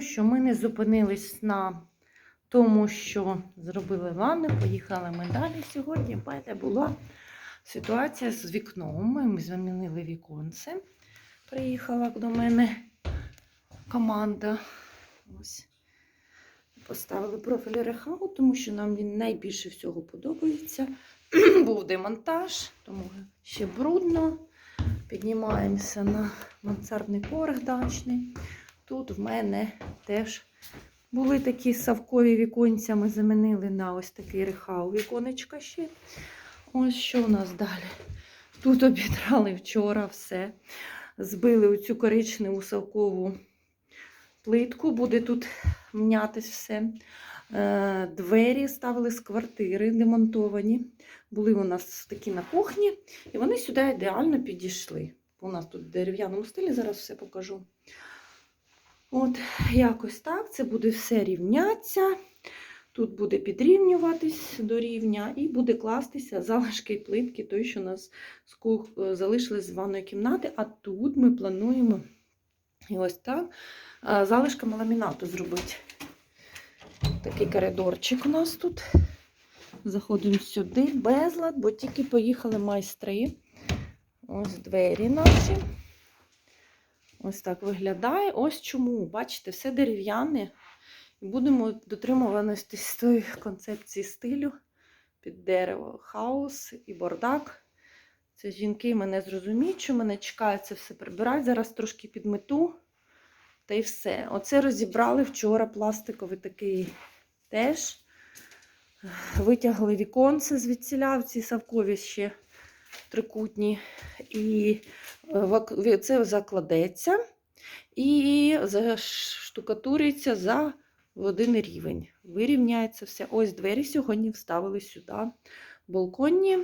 що ми не зупинились на тому, що зробили ванну, поїхали ми далі сьогодні. Мене була ситуація з вікном. Ми замінили віконце. Приїхала до мене команда. Ось. Поставили профіль рехау, тому що нам він найбільше всього подобається. Був демонтаж, тому ще брудно. Піднімаємося на мансардний поверх дачний. Тут в мене теж були такі савкові віконця. Ми замінили на ось такий рехау віконечка ще. Ось що у нас далі. Тут обідрали вчора все. Збили оцю коричневу савкову плитку, буде тут мнятись все. Е, Двері ставили з квартири, демонтовані. Були у нас такі на кухні, і вони сюди ідеально підійшли. У нас тут в дерев'яному стилі, зараз все покажу. От, якось так. Це буде все рівнятися. Тут буде підрівнюватись до рівня і буде кластися залишки плитки, той, що у нас з кух... залишились з ванної кімнати. А тут ми плануємо і ось так залишками ламінату зробити. Такий коридорчик у нас тут. Заходимо сюди, безлад, бо тільки поїхали майстри. Ось двері наші. Ось так виглядає. Ось чому. Бачите, все дерев'яне. Будемо дотримуватися тої концепції стилю під дерево. Хаос і бардак. Це жінки мене зрозуміють, що мене чекає це все прибирати. Зараз трошки підмету. Та й все. Оце розібрали вчора пластиковий такий теж. Витягли віконце звідсіля, ці савкові ще трикутні. І е, це закладеться і заштукатуриться за один рівень. Вирівняється все. Ось двері сьогодні вставили сюди. Балконні.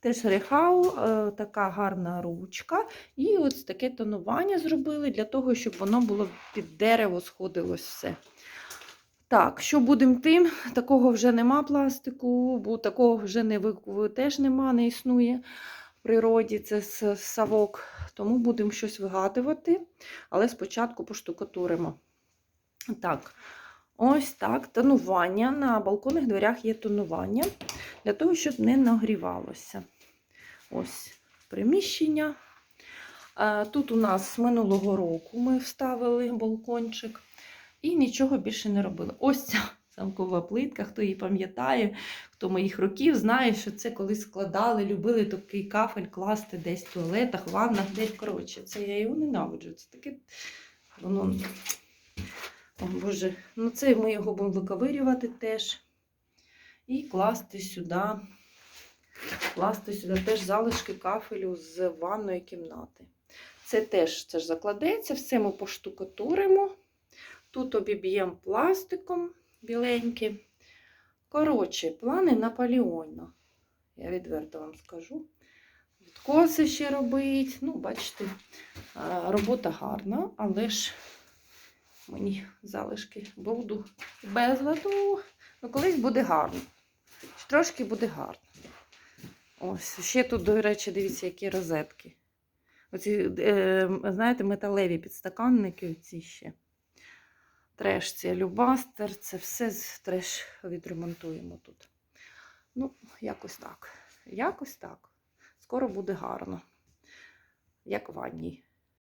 Теж рехау, е, така гарна ручка. І ось таке тонування зробили для того, щоб воно було під дерево сходилось все. Так, що будемо тим? Такого вже нема пластику, бо такого вже не теж нема, не існує в природі. Це савок. Тому будемо щось вигадувати, але спочатку поштукатуримо. Так, ось так. Тонування. На балконних дверях є тонування для того, щоб не нагрівалося. Ось приміщення. Е, Тут у нас минулого року ми вставили балкончик і нічого більше не робили. Ось ця замкова плитка, хто її пам'ятає, хто моїх років знає, що це колись складали, любили такий кафель класти десь в туалетах, в ваннах, десь. Коротше, це я його ненавиджу. Це таке воно. О, Боже, ну це ми його будемо виковирювати теж. І класти сюди, класти сюди теж залишки кафелю з ванної кімнати. Це теж це ж закладеться, все ми поштукатуримо. Тут обіб'ємо пластиком біленьким. Коротше, плани Наполеона. Я відверто вам скажу. Відкоси ще робить. Ну, бачите, робота гарна, але ж мені залишки буду без ладу. Ну, колись буде гарно. Трошки буде гарно. Ось, ще тут, до речі, дивіться, які розетки. Оці, е, знаєте, металеві підстаканники оці ще. Треш це любастер, це все треш відремонтуємо тут. Ну, якось так. Якось так. Скоро буде гарно. Як в ванні.